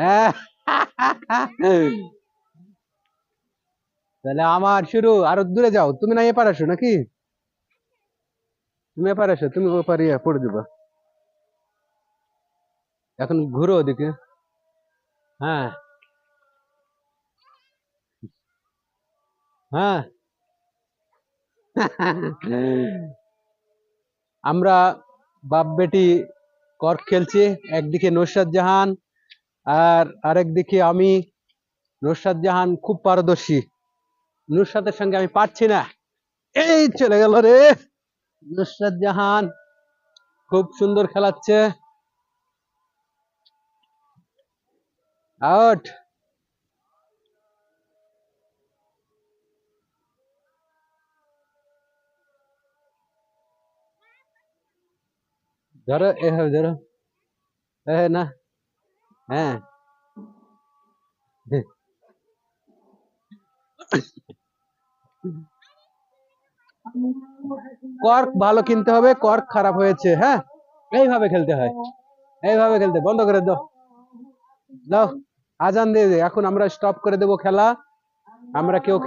তাহলে আমার শুরু, আরও দূরে যাও। তুমি না এপার আসো নাকি? তুমি এপার আসো, তুমি ওপার পড়ে দিবা এখন ঘুরো ওদিকে। হ্যাঁ। হ্যাঁ। আমরা বাপ বেটি কর্ক খেলছি, একদিকে নুসরাত জাহান আর আরেকদিকে আমি নুসরাত জাহান খুব পারদর্শী। নুসরাতের সঙ্গে আমি পারছি না। এই চলে গেল রে। নুসরাত জাহান খুব সুন্দর খেলাচ্ছে। আউট। ধরো, এভাবে ধরো। এ, না। হ্যাঁ। কর্ক ভালো কিনতে হবে, কর্ক খারাপ হয়েছে হ্যাঁ? এইভাবে খেলতে হয়। এইভাবে খেলতে বন্ধ করে দাও। দাও। আজান দিয়ে এখন আমরা স্টপ করে দেব খেলা। আমরা কেউ